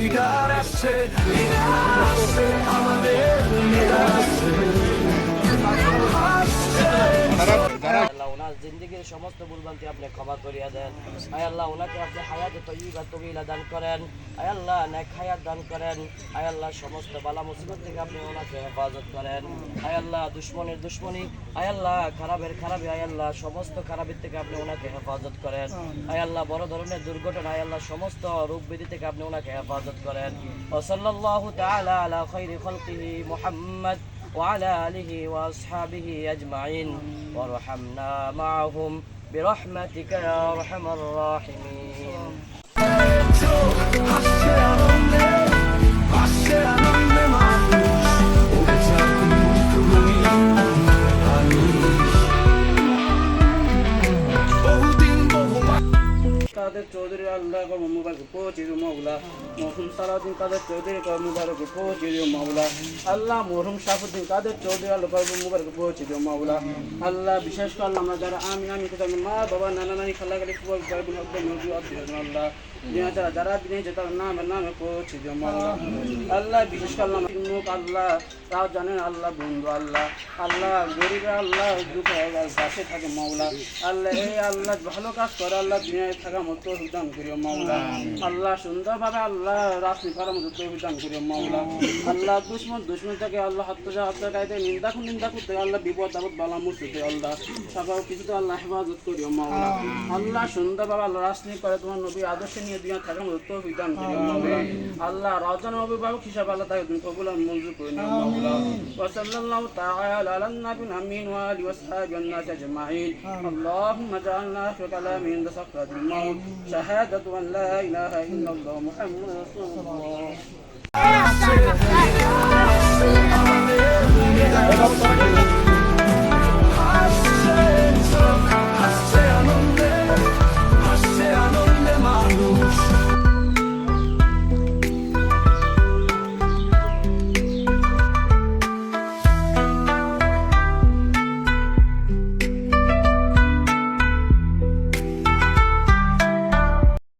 Leader আসছে leader আসছে আমাদের লিডার আসছে জিন্দগির সমস্ত ভুলভ্রান্তি আপনি ক্ষমা করিয়া দেন। আয় আল্লাহ, ওনাকে আপনি হায়াত তৈবা তবিলা দান করেন। আয় আল্লাহ, নেক হায়াত দান করেন। আয় আল্লাহ, সমস্ত বালা মুসিবত থেকে আপনি ওনাকে হেফাজত করেন। আয় আল্লাহ, দুশ্মনের দুশ্মনী। আয় আল্লাহ, খারাপের খারাপে আয় আল্লাহ, সমস্ত খারাপের থেকে আপনি ওনাকে হেফাজত করেন। আয় আল্লাহ, বড় ধরনের দুর্ঘটনা। আয় আল্লাহ, সমস্ত রোগ ব্যাধি থেকে আপনি ওনাকে হেফাজত করেন। ও সাল্লাল্লাহু তাআলা আলা খাইরি খালকিহি মুহাম্মদ। وعلى آله وأصحابه أجمعين. وارحمنا معهم برحمتك يا أرحم الراحمين. কাদের চৌধুরী আল্লাহ কর্ম মুবারক পৌঁছে দিও মাওলা। মরহুম সালাউদ্দিন কাদের চৌধুরী কর্ম মুবারক পৌঁছে দিও মাওলা। আল্লাহ মরহুম শাফুদ্দিন কাদের চৌধুরী আল্লাহ কর্ম মুবারক পৌঁছে দিও মাওলা। আল্লাহ বিশেষ করে আমরা যারা আমি আমি কোথাও মা, বাবা, নানা, নানি, খালা, খালি ফুয়াল করবেন হকবে নদী অধ্যয়ন আল্লাহ। যারা যারা দিনে যে তার নামে নামে পৌঁছে দিও মাওলা। আল্লাহ বিশেষ করে আল্লাহ আল্লাহ তাও জানেন আল্লাহ বন্ধু আল্লাহ। আল্লাহ গরিব আল্লাহ পাশে থাকে মাওলা। আল্লাহ এই আল্লাহ ভালো কাজ করে আল্লাহ দুনিয়ায় থাকা মতো দান করিও মাওলা। আল্লাহ সুন্দরভাবে আল্লাহ রাজনীতি করার মতো দান করিও মাওলা। আল্লাহ দুশ্মন দুশ্মন থেকে আল্লাহ হত্যা হত্যা গাইতে নিন্দা খুন নিন্দা করতে আল্লাহ বিপদ আপদ বালা মুসিতে আল্লাহ। সকল কিছুতে আল্লাহ হেফাজত করিও মাওলা। আল্লাহ সুন্দরভাবে আল্লাহ রাজনীতি করে তোমার নবী আদর্শ নিয়ে দুনিয়া থাকার মতো দান করিও মাওলা। আল্লাহ রাজন অভিভাবক হিসাবে আল্লাহ তাকে তুমি কবুল منذ كنا مولا وصلى الله تعالى على النبي الأمين وآله وأصحابه الناس أجمعين. اللهم اجعلنا آخر كلامهم عند سكرة الموت. شهادة أن لا إله إلا الله محمد رسول الله.